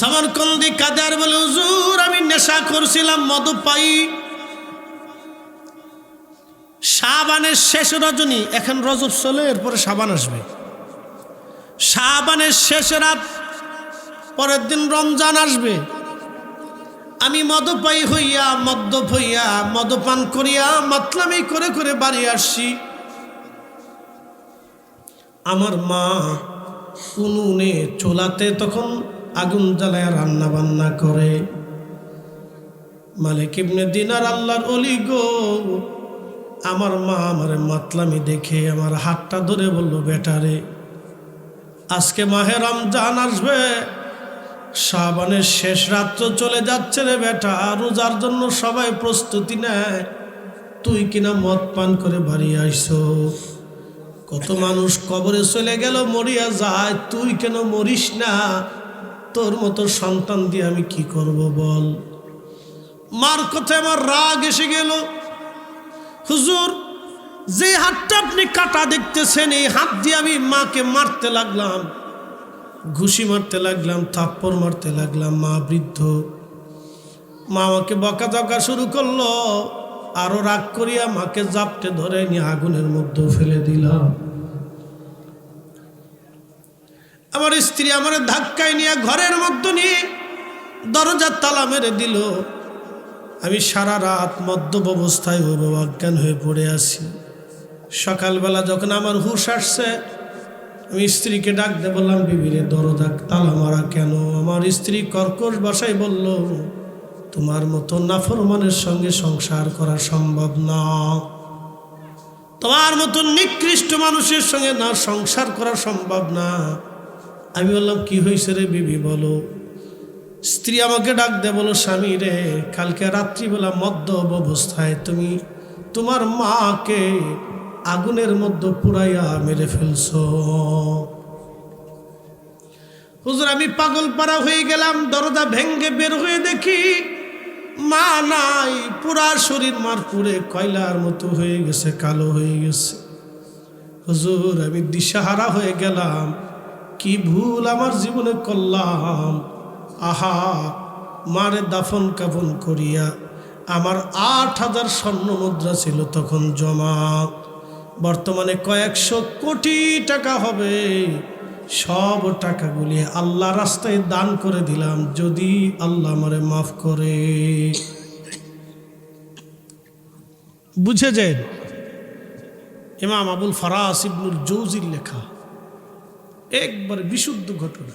সামরকন্দি কাদার বলে, হুজুর, আমি নেশা করছিলাম মদ পাই সাবানের শেষ রজনী, এখন রজব চলে, এরপরে সাবান আসবে। সাবানের শেষ রাত, পরের দিন রমজান আসবে। আমি মদপাই হইয়া, মদ্যপ হইয়া, মদপান করিয়া, মাতলামি করে করে বাড়ি আসছি। আমার মা উনুনে চোলাতে তখন আগুন জ্বালায় রান্না বান্না করে। মালিক ইবনে দিনার আল্লাহর অলি গো, আমার মা আমার মাতলামি দেখে আমার হাতটা ধরে বলল বেটারে আজকে মাহে রমজান আসবে সাবানের শেষ রাত্র চলে যাচ্ছে রে বেটা, রোজার জন্য সবাই প্রস্তুতি নেয়, তুই কিনা মদ পান করে বাড়ি আইসো। কত মানুষ কবরে চলে গেল, মরিয়া যায়, তুই কেন মরিস না? তোর মতো সন্তান দিয়ে আমি কি করব বল? মার কথায় আমার রাগ এসে গেল। হুজুর, যে হাতটা আপনি কাটা দেখতেছেন, এই হাত দিয়ে আমি মাকে মারতে লাগলাম, ঘুষি মারতে লাগলাম, থাপ্পড় মারতে লাগলাম, মা বৃদ্ধ। মা আমাকে বকা দকা শুরু করল, আরও রাগ করিয়া মাকে জাপটে ধরে নিয়ে আগুনের মধ্যে ফেলে দিলাম। আমার স্ত্রী আমার ধাক্কায় নিয়ে ঘরের মধ্যে নিয়ে দরজার তালা মেরে দিল। আমি সারা রাত মদ্যপ অবস্থায় হইব অজ্ঞান হয়ে পড়ে আছি। সকালবেলা যখন আমার হুশ আসছে, আমি স্ত্রীকে ডাকতে বললাম, বিবিরে, দরজা তালা মারা কেন? আমার স্ত্রী কর্কশ বাসায় বলল, তোমার মতো নাফরমানের সঙ্গে সংসার করা সম্ভব না। তোমার মতো নিকৃষ্ট মানুষের সঙ্গে না সংসার করা সম্ভব না। আমি বললাম, কি হয়েছে রে বিবি, বলো। স্ত্রী আমাকে ডাক দে বলো, স্বামী রে, কালকে রাত্রিবেলা মদ্য অবস্থায় তুমি তোমার মাকে আগুনের মধ্যে পুরাইয়া মেরে ফেলছো। হুজুর, আমি পাগল পাড়া হয়ে গেলাম, দরজা ভেঙ্গে বের হয়ে দেখি মা নাই, পুরা শরীর মার পুরে কয়লার মতো হয়ে গেছে, কালো হয়ে গেছে। হুজুর, আমি দিশাহারা হয়ে গেলাম কি ভুল আমার জীবনে করলাম? আহা, মারে দাফন কাফন করিয়া আমার আট হাজার স্বর্ণ মুদ্রা ছিল তখন জমা। বর্তমানে কয়েকশো কোটি টাকা হবে। সব টাকাগুলি আল্লাহ রাস্তায় দান করে দিলাম, যদি আল্লাহ আমারে মাফ করে। বুঝে যান ইমাম আবুল ফরাস ইবনুল জৌজির লেখা। একবারে বিশুদ্ধ ঘটনা।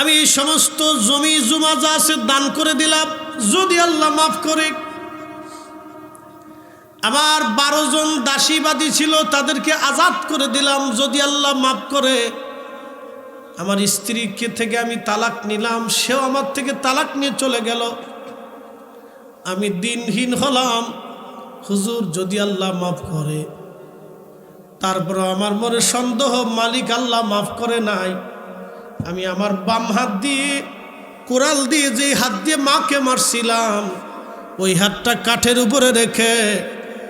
আমি এই সমস্ত জমি জমা যা আছে দান করে দিলাম, যদি আল্লাহ মাফ করে। আমার বারো জন দাসীবাদী ছিল, তাদেরকে আজাদ করে দিলাম, যদি আল্লাহ মাফ করে। আমার স্ত্রীকে থেকে আমি তালাক নিলাম, সেও আমার থেকে তালাক নিয়ে চলে গেল। আমি দিনহীন হলাম। হুজুর, যদি আল্লাহ মাফ করে। তারপর আমার মনে সন্দেহ, মালিক আল্লাহ মাফ করে নাই। আমি আমার বাম হাত দিয়ে, কোরাল দিয়ে যে হাত দিয়ে মাকে মারছিলাম, ওই হাতটা কাঠের উপরে রেখে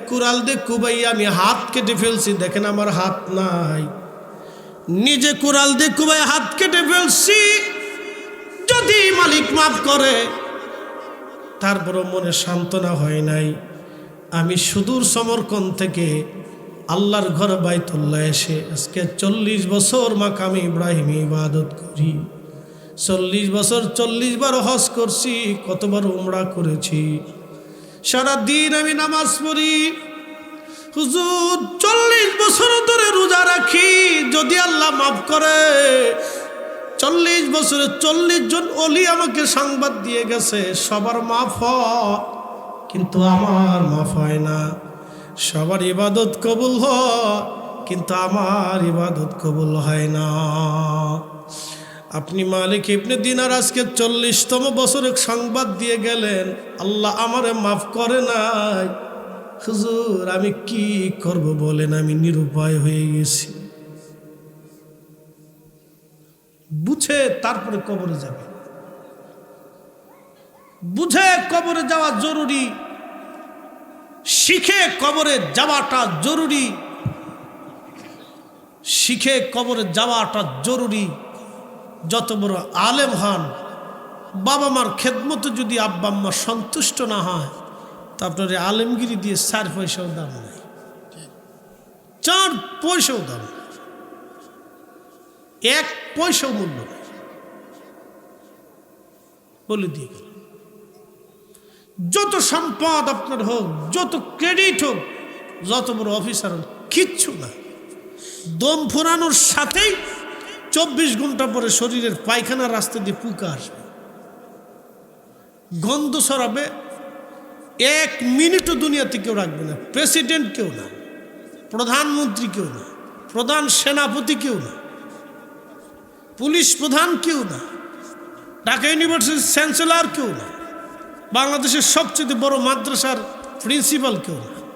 কুড়াল দিয়ে কুবাই আমি হাত কেটে ফেলছি। দেখেন আমার হাত নাই। নিজে কুড়াল দিয়ে কুবাই হাত কেটে ফেলছি। যদি মালিক মাফ করে, তারপরও মনে সান্ত্বনা হয় নাই। আমি সুদূর সমরকন থেকে আল্লাহর ঘর বাইতুল্লাহ এসে আজকে চল্লিশ বছর মাকামি ইব্রাহিম ইবাদত করি। চল্লিশ বছর, চল্লিশ বার হজ করছি কতবার উমরা করেছি। সারা দিন আমি নামাজ পড়ি। হুজুর, চল্লিশ বছর ধরে রোজা রাখি, যদি আল্লাহ মাফ করে। চল্লিশ বছরে চল্লিশ জন অলি আমাকে সংবাদ দিয়ে গেছে, সবার মাফ কিন্তু আমার মাফ হয় না। সবার ইবাদত কবুল হয়, কিন্তু আমার ইবাদত কবুল হয় না। আপনি মালিক ইবনে দিনার আজকে চল্লিশতম বছরে সংবাদ দিয়ে গেলেন, আল্লাহ আমারে মাফ করে নাই। হুজুর, আমি কি করব বলেন, আমি নিরুপায় হয়ে গেছি। বুঝে তারপরে কবরে যাবে। বুঝে কবরে যাওয়া জরুরি। শিখে কবরে যাওয়াটা জরুরি। শিখে কবরে যাওয়াটা জরুরি। যত বড় আলেম হন বাবা মার খেদমতো যদি আব্বা আম্মা সন্তুষ্ট না হয়, তা আপনার আলেমগিরি দিয়ে চার পয়সাও দাম নেই। চার পয়সাও দাম এক পয়সাও মূল্য বলে দিয়ে গেল। যত সম্পদ আপনার হোক, যত ক্রেডিট হোক, যত বড় অফিসার হোক, কিচ্ছু না। দম ফোরানোর সাথেই চব্বিশ ঘণ্টা পরে শরীরের পায়খানা রাস্তা দিয়ে পুকা আসবে। গন্ধ সরাবে এক মিনিটও দুনিয়াতে কেউ রাখবে না প্রেসিডেন্ট কেউ না, প্রধানমন্ত্রী কেউ না, প্রধান সেনাপতি কেউ না, পুলিশ প্রধান কেউ না, ঢাকা ইউনিভার্সিটির চ্যান্সেলর কেউ না। বাংলাদেশের সবচেয়ে বড় মাদ্রাসার প্রিন্সিপাল কেউ না।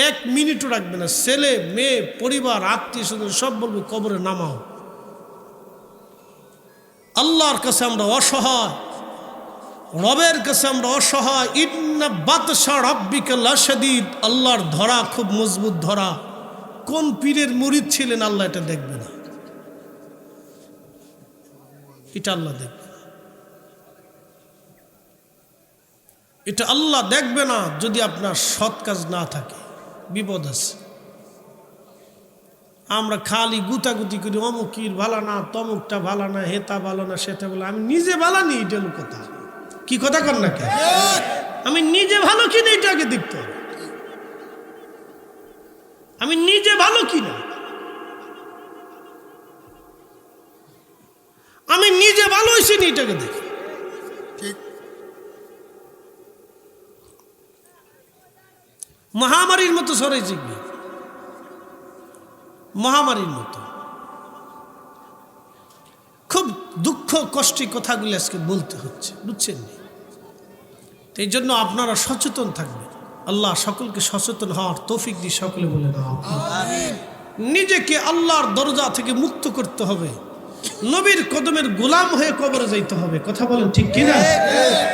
এক মিনিটও রাখবে না। ছেলে, মেয়ে, পরিবার, আত্মীয় স্বজন সব বলবে, কবরে নামাও। আল্লাহর কাছে আমরা অসহায়, রবের কাছে আমরা অসহায়। ইন্না বাতসা রব্বিকা লাশাদিদ। আল্লাহর ধরা খুব মজবুত ধরা। কোন পীরের মুরিদ ছিলেন, আল্লাহ এটা দেখবে না। এটা আল্লাহ দেখবে। এটা আল্লাহ দেখবে না যদি আপনার সৎ কাজ না থাকে। বিপদ আছে। আমরা খালি গুতাগুতি করি, অমুকির ভালো না, তমুকটা ভালো না, হেতা ভালো না, সেটা ভালো আমি নিজে ভালো নি এটা কথা। কি কথা কর না আমি নিজে ভালো কিনা, এটা আগে দেখতে হবে। আমি নিজে ভালো কিনা? আমি নিজে ভালো হয়েছি এটাকে দেখি মহামারীর মতো সরে কি মহামারীর মতো। খুব দুঃখ কষ্টি কথাগুলি আজকে বলতে হচ্ছে বুঝছেন? নি? এই জন্য আপনারা সচেতন থাকবেন। আল্লাহ সকলকে সচেতন হওয়ার তৌফিক দিয়ে সকলে বলে না নিজেকে আল্লাহর দরজা থেকে মুক্ত করতে হবে। নবীর কদমের গোলাম হয়ে কবরে যাইতে হবে। কথা বলেন ঠিক কিনা?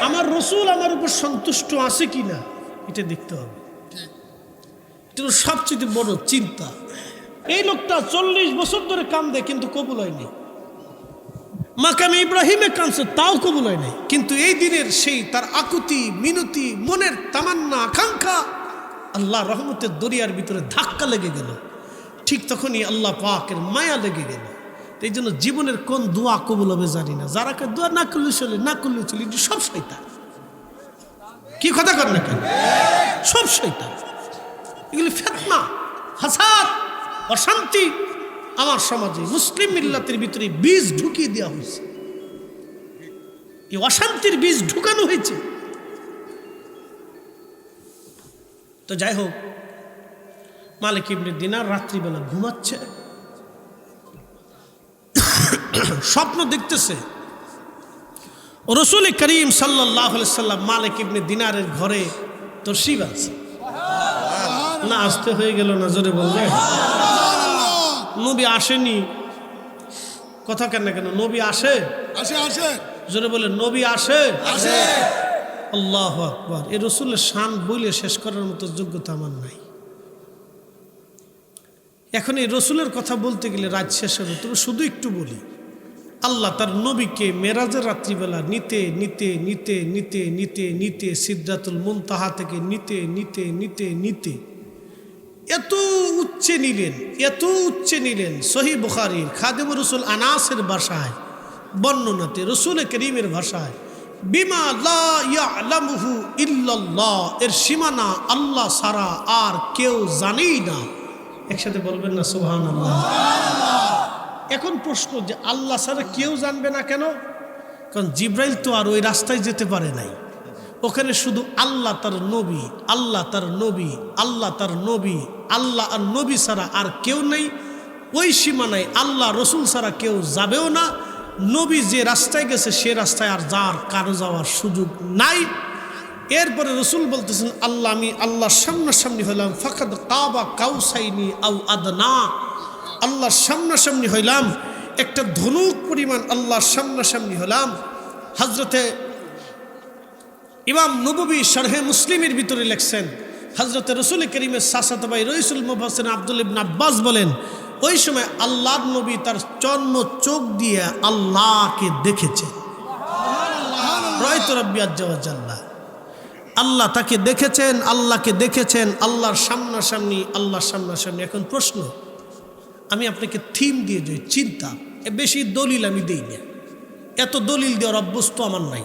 আমার রসুল আমার উপর সন্তুষ্ট আছে কিনা? এটা দেখতে হবে। এটা সবচেয়ে বড় চিন্তা। এই লোকটা চল্লিশ বছর ধরে কান্দে, কিন্তু কবুল হয়নি। মাকামে ইব্রাহিমে কাঁদছে, তাও কবুল হয় নাই কিন্তু এই দিনের সেই তার আকুতি, মিনতি, মনের তামান্না, আকাঙ্ক্ষা আল্লাহ রহমতের দরিয়ার ভিতরে ধাক্কা লেগে গেল। ঠিক তখনই আল্লাহ পাকের মায়া লেগে গেল। এই জন্য জীবনের কোন দোয়া কবুল হবে জানি না। যারা দোয়া না করলে চলে, না করলে চলে সব শৈতান কি কথা কর না কেন? সব শৈতান এগুলি ফেতনা হাসাদ অশান্তি আমার সমাজে। মুসলিম মিল্লাতের ভিতরে বীজ ঢুকিয়ে দেওয়া হয়েছে। এই অশান্তির বীজ ঢুকানো হয়েছে। তো যাই হোক, মালিক ইবনে দিনার রাত্রিবেলা ঘুমাচ্ছে। স্বপ্ন দেখতেছে, রসুল করিম সাল্লাহ সাল্লাম মালিক ইবনে দিনারের ঘরে তোর শিব আছে। না আসতে হয়ে গেল না জোরে বললে নবী আসেনি। কথা কেন কেন? নবী আসে? আসে আসে। জোরে বলে নবী আসে? আসে। আল্লাহ আকবর। এ রসুলের শান বইলে শেষ করার মতো যোগ্যতা আমার নাই। এখন এই রসুলের কথা বলতে গেলে রাত শেষ হবে তবে শুধু একটু বলি। আল্লাহ তার নবীকে মেরাজের রাত্রিবেলা নিতে নিতে নিতে নিতে নিতে নিতে সিদ্ধাতুল মুনতাহা থেকে নিতে নিতে নিতে নিতে এত উচ্চে নিলেন, এত উচ্চে নিলেন। সহি বুখারির খাদেম রসুল আনাসের ভাষায়, বর্ণনাতে, রসুল করিমের ভাষায়, বিমা লা ইয়ালামুহু ইল্লাল্লাহ, এর সীমানা আল্লাহ সারা আর কেউ জানেই না। একসাথে বলবেন না সুবহান আল্লাহ এখন প্রশ্ন যে আল্লাহ ছাড়া কেউ জানবে না কেন? কারণ জিব্রাইল তো আর ওই রাস্তায় যেতে পারে নাই। ওখানে শুধু আল্লাহ তার নবী, আল্লাহ তার নবী, আল্লাহ তার নবী, আল্লাহ আর নবী ছাড়া আর কেউ নেই। ওই সীমানায় আল্লাহ রসুল ছাড়া কেউ যাবেও না। নবী যে রাস্তায় গেছে সে রাস্তায় আর যার কারও যাওয়ার সুযোগ নাই। এরপরে রসুল বলতেছেন, আল্লাহ, আমি আল্লাহর সামনাসামনি হইলাম। ফাকাদ কাবা কাউসাইনি আউ আদনা। আল্লাহর সামনাসামনি হইলাম। একটা ধনুক পরিমাণ আল্লাহর সামনাসামনি হলাম। হজরতে ইমাম নবী শারহে মুসলিমের ভিতরে লেখছেন হজরত রসুল করিমের সাসাত ভাই রইসুল মুফাসিন আব্দুল ইবন আব্বাস বলেন ওই সময় আল্লাহর নবী তার জন্ম চোখ দিয়ে আল্লাহকে দেখেছে। রয়তো রব্বি আজ্জাল্লাহ আল্লাহ তাকে দেখেছেন আল্লাহকে দেখেছেন আল্লাহর সামনাসামনি আল্লাহর সামনাসামনি। এখন প্রশ্ন আমি আপনাকে থিম দিয়ে যাই চিন্তা এ বেশি দলিল আমি দিই না। এত দলিল দেওয়ার অভ্যস্ত আমার নাই।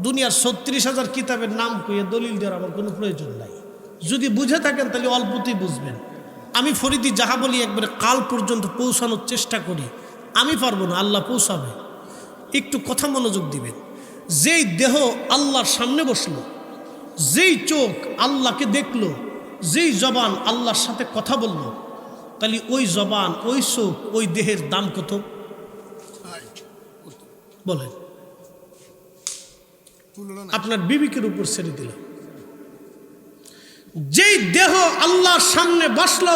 দুনিয়ার ছত্রিশ হাজার কিতাবের নাম কইয়ে দলিল দেওয়ার আমার কোনো প্রয়োজন নাই। যদি বুঝে থাকেন, তাহলে অল্পতেই বুঝবেন। আমি ফরিদি যাহা বলি, একবারে কাল পর্যন্ত পৌঁছানোর চেষ্টা করি। আমি পারব না, আল্লাহ পৌঁছাবে। একটু কথা মনোযোগ দিবেন। যেই দেহ আল্লাহর সামনে বসল, যেই চোখ আল্লাহকে দেখল, যেই জবান আল্লাহর সাথে কথা বলল, তাহলে ওই জবান, ওই চোখ, ওই দেহের দাম কত? বলেন। আপনার বিবিকের উপর ছেড়ে দিল। যেই দেহ আল্লাহর সামনে বসল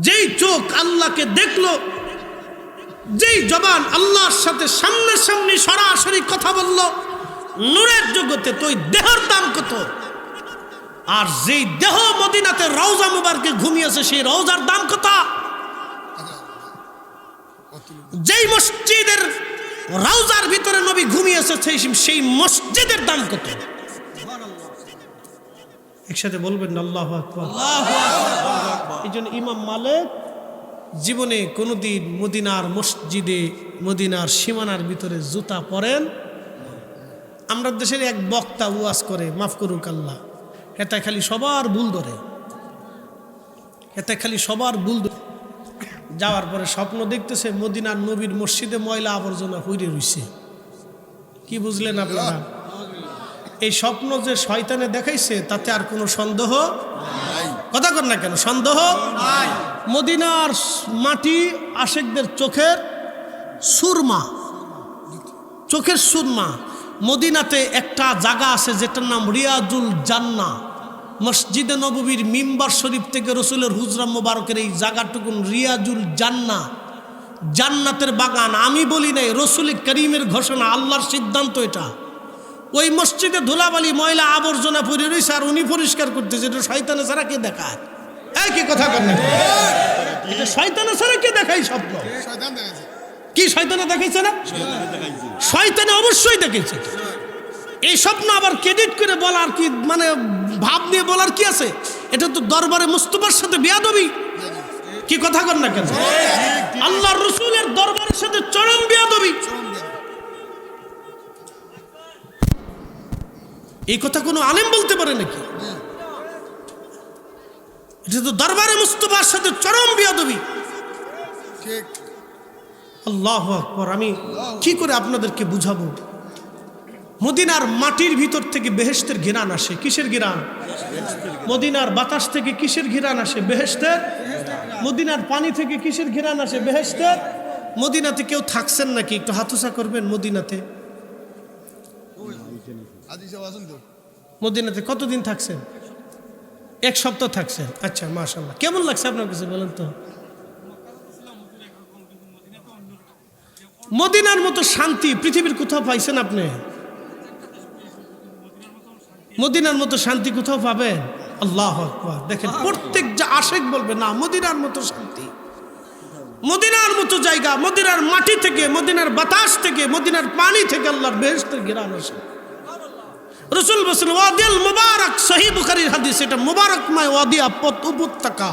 যেই চোখ আল্লাহকে দেখল যেই জবান আল্লাহর সাথে সামনে সামনে সরাসরি কথা বলল নূরের জগতে তো ওই দেহর দাম কত? আর যেই দেহ মদিনাতে রওজা মুবারকে ঘুমিয়েছে সেই রওজার দাম কত? যেই মসজিদের রাউজার ভিতরে নবী ঘুমিয়েছে সেই সেই মসজিদের দাম কত? একসাথে বলবেন আল্লাহ এই জন্য ইমাম মালিক জীবনে কোনোদিন মদিনার মসজিদে মদিনার সীমানার ভিতরে জুতা পরেন। আমরা দেশের এক বক্তা উয়াজ করে মাফ করুক আল্লাহ এটা খালি সবার ভুল ধরে। এটা খালি সবার ভুল ধরে। যাওয়ার পরে স্বপ্ন দেখতেছে মদিনার নবীর মসজিদে ময়লা আবর্জনা হইরে রইছে। কি বুঝলেন আপনারা? এই স্বপ্ন যে শয়তানে দেখাইছে, তাতে আর কোনো সন্দেহ কথা কর না কেন? সন্দেহ মদিনার মাটি আশেকদের চোখের সুরমা। চোখের সুরমা। মদিনাতে একটা জায়গা আছে যেটার নাম রিয়াজুল জান্না মসজিদে নববীর মিম্বার শরীফ থেকে রসুলের হুজরাম মোবারকের এই জায়গাটুকুন রিয়াজুল জান্না, জান্নাতের বাগান। আমি বলি নাই, রসুল করিমের ঘোষণা, আল্লাহর সিদ্ধান্ত এটা। ওই মসজিদে ধুলাবালি, ময়লা আবর্জনা পরে রয়েছে আর উনি পরিষ্কার করতেছে, এটা শয়তানে ছাড়া কে দেখায়? কি কথা এটা শয়তানে ছাড়া কে দেখায় স্বপ্ন? কি শয়তানে দেখাইছে না? শয়তানে অবশ্যই দেখেছে এই স্বপ্ন আবার ক্রেডিট করে বলার কি মানে ভাব নিয়ে বলার কি আছে? এটা তো দরবারে মুস্তফার সাথে বিয়াদবি। কি কথা কর না কেন? আল্লাহ রসুলের দরবারের সাথে চরম বিয়াদবি। এই কথা কোনো আলেম বলতে পারে নাকি? এটা তো দরবারে মুস্তফার সাথে চরম বিয়াদবি। আল্লাহ আকবর, আমি কি করে আপনাদেরকে বুঝাবো? মদিনার মাটির ভিতর থেকে বেহেস্তের ঘিরান আসে। কিসের ঘিরান? মদিনার বাতাস থেকে কিসের ঘিরান আসে? বেহেস্তের মদিনার পানি থেকে কিসের ঘিরান আসে? বেহেস্তের মদিনাতে কেউ থাকছেন নাকি? একটু হাতুসা করবেন মদিনাতে। মদিনাতে কতদিন থাকছেন? এক সপ্তাহ থাকছেন। আচ্ছা মাশাল্লাহ কেমন লাগছে আপনার কাছে, বলেন তো? মদিনার মতো শান্তি পৃথিবীর কোথাও পাইছেন আপনি? মদিনার মতো শান্তি কোথাও পাবেন? আল্লাহ আকবার। দেখেন প্রত্যেক যা আশেক বলবে না মদিনার মতো শান্তি। মদিনার মতো জায়গা মদিনার মাটি থেকে মদিনার বাতাস থেকে মদিনার পানি থেকে আল্লাহর বেহেস্তের ঘেরান রসুল বলছেন ওয়াদিল মুবারক। সহি বুখারির হাদিস এটা মুবারকময় ওয়াদিয়া পথ উপত্যকা।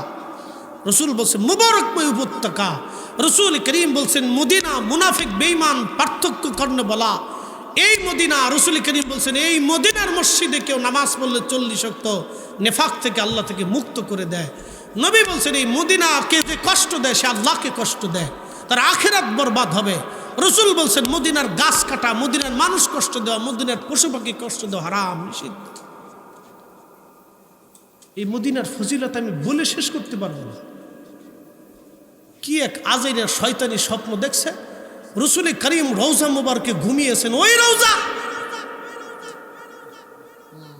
রসুল বলছেন মুবারকময় উপত্যকা। রসুল করিম বলছেন মদিনা মুনাফিক বেইমান পার্থক্য কর্ণ বলা এই মদিনা, রসুল করিম বলছেন, এই মদিনার মসজিদে কেউ নামাজ পড়লে চল্লিশ শক্ত নেফাক থেকে আল্লাহ থেকে মুক্ত করে দেয়। নবী বলছেন, এই মদিনাকে যে কষ্ট দেয়, সে আল্লাহকে কষ্ট দেয়। তার আখেরাত বরবাদ হবে। রসুল বলছেন, মদিনার গাছ কাটা, মদিনার মানুষ কষ্ট দেওয়া, মদিনার পশু পাখি কষ্ট দেওয়া হারাম, নিষিদ্ধ। এই মদিনার ফজিলত আমি বলে শেষ করতে পারব না। কি এক আজাইরের শয়তানি স্বপ্ন দেখছে? রসুল করিম রৌজা মুবারকে ঘুমিয়েছেন। ওই রৌজা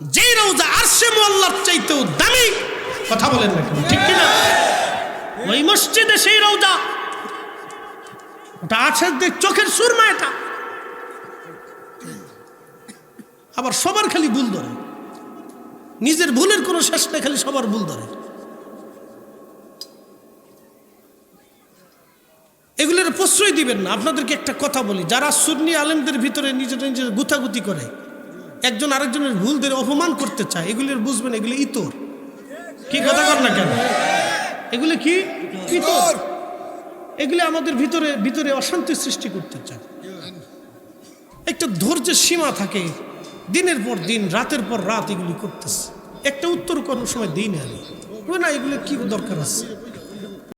যেই রৌজা আরশে মোল্লার চাইতেও দামি। কথা বলেন না ঠিক কিনা? ওই মসজিদে সেই রৌজা ওটা আছে দেখ চোখের সুরমা এটা। আবার সবার খালি ভুল ধরে। নিজের ভুলের কোনো শেষ নেই, খালি সবার ভুল ধরে। এগুলোর প্রশ্রয় দিবেন না। আপনাদেরকে একটা কথা বলি, যারা সুন্নি আলেমদের ভিতরে নিজের নিজের গুতাগুতি করে, একজন আরেকজনের ভুলদের অপমান করতে চায়, এগুলির বুঝবেন, এগুলি ইতর। কি কথা কর না কেন? এগুলি কি? ইতর। এগুলি আমাদের ভিতরে ভিতরে অশান্তি সৃষ্টি করতে চায়। একটা ধৈর্যের সীমা থাকে, দিনের পর দিন, রাতের পর রাত এগুলি করতেছে। একটা উত্তর কোনো সময় দিই না আমি। না, এগুলো কি দরকার আছে?